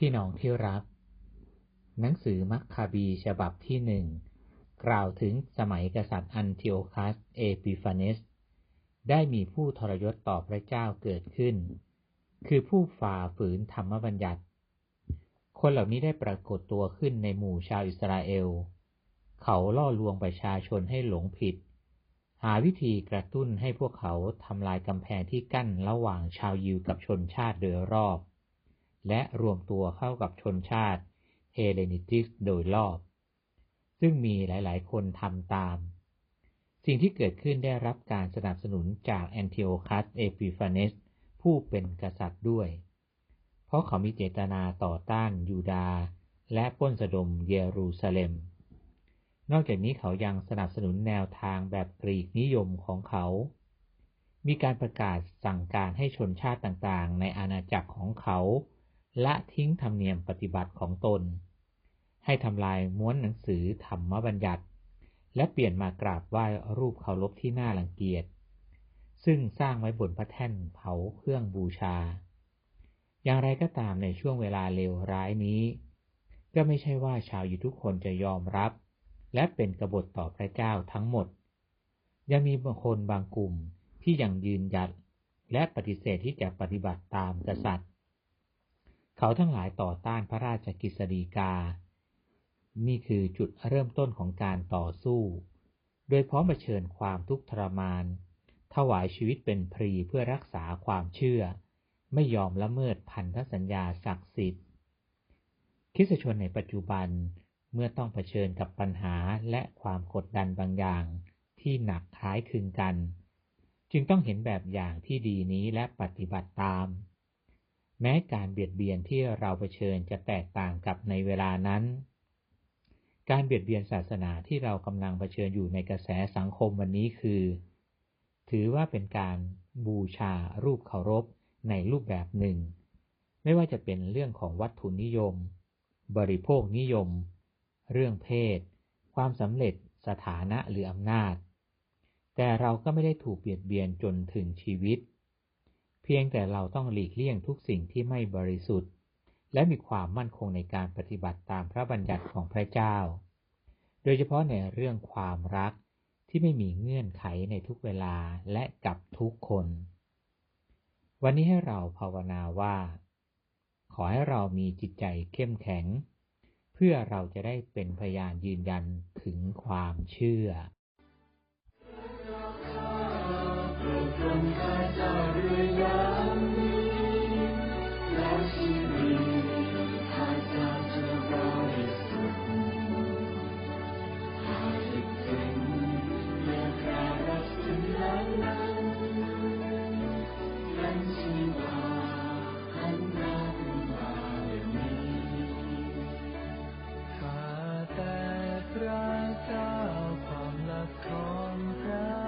พี่น้องที่รัก หนังสือมัคคาบีฉบับที่หนึ่งกล่าวถึงสมัยกษัตริย์อันทิโอคัสเอปิฟาเนสได้มีผู้ทรยศต่อพระเจ้าเกิดขึ้น คือผู้ฝ่าฝืนธรรมบัญญัติ คนเหล่านี้ได้ปรากฏตัวขึ้นในหมู่ชาวอิสราเอล เขาล่อลวงประชาชนให้หลงผิด หาวิธีกระตุ้นให้พวกเขาทำลายกำแพงที่กั้นระหว่างชาวยิวกับชนชาติโดยรอบ และรวมตัวเข้ากับชนชาติเฮเลนิติสโดยรอบ ซึ่งมีหลายๆ คนทำตาม สิ่งที่เกิดขึ้นได้รับการสนับสนุนจากแอนติโอคัสเอปิฟาเนสผู้เป็นกษัตริย์ด้วย เพราะเขามีเจตนาต่อต้านยูดาห์และป้นสะดมเยรูซาเล็ม นอกจากนี้เขายังสนับสนุนแนวทางแบบกรีกนิยมของเขา มีการประกาศสั่งการให้ชนชาติต่างๆ ในอาณาจักรของเขา ละทิ้งธรรมเนียมปฏิบัติของตน ให้ทำลายม้วนหนังสือธรรมบัญญัติ และเปลี่ยนมากราบไหว้รูปเคารพที่น่ารังเกียจ ซึ่งสร้างไว้บนพระแท่นเผาเครื่องบูชา อย่างไรก็ตามในช่วงเวลาเลวร้ายนี้ ก็ไม่ใช่ว่าชาวอยู่ทุกคนจะยอมรับ และเป็นกบฏต่อพระเจ้าทั้งหมด ยังมีบางคนบางกลุ่มที่ยังยืนหยัดและปฏิเสธที่จะปฏิบัติตามกษัตริย์ เขาทั้งหลายต่อต้านพระราชกิจดีกา นี่คือจุดเริ่มต้นของการต่อสู้ โดยพร้อมเผชิญความทุกข์ทรมาน ถวายชีวิตเป็นพรีเพื่อรักษาความเชื่อ ไม่ยอมละเมิดพันธสัญญาศักดิ์สิทธิ์ คิสชนในปัจจุบันเมื่อต้องเผชิญกับปัญหาและความกดดันบางอย่าง ที่หนักคล้ายคลึงกัน จึงต้องเห็นแบบอย่างที่ดีนี้และปฏิบัติตาม แม้การเบียดเบียนที่เราเผชิญจะแตกต่างกับในเวลานั้น การเบียดเบียนศาสนาที่เรากำลังเผชิญอยู่ในกระแสสังคมวันนี้คือ ถือว่าเป็นการบูชารูปเคารพในรูปแบบหนึ่ง ไม่ว่าจะเป็นเรื่องของวัตถุนิยม บริโภคนิยม เรื่องเพศ ความสำเร็จสถานะหรืออำนาจ แต่เราก็ไม่ได้ถูกเบียดเบียนจนถึงชีวิต เพียงแต่เราต้องหลีกเลี่ยงทุกสิ่งที่ไม่บริสุทธิ์ และมีความมั่นคงในการปฏิบัติตามพระบัญญัติของพระเจ้า โดยเฉพาะในเรื่องความรักที่ไม่มีเงื่อนไขในทุกเวลาและกับทุกคน วันนี้ให้เราภาวนาว่า ขอให้เรามีจิตใจเข้มแข็ง เพื่อเราจะได้เป็นพยานยืนยันถึงความเชื่อข้าแต่พระเจ้า รักษาความรักของพระ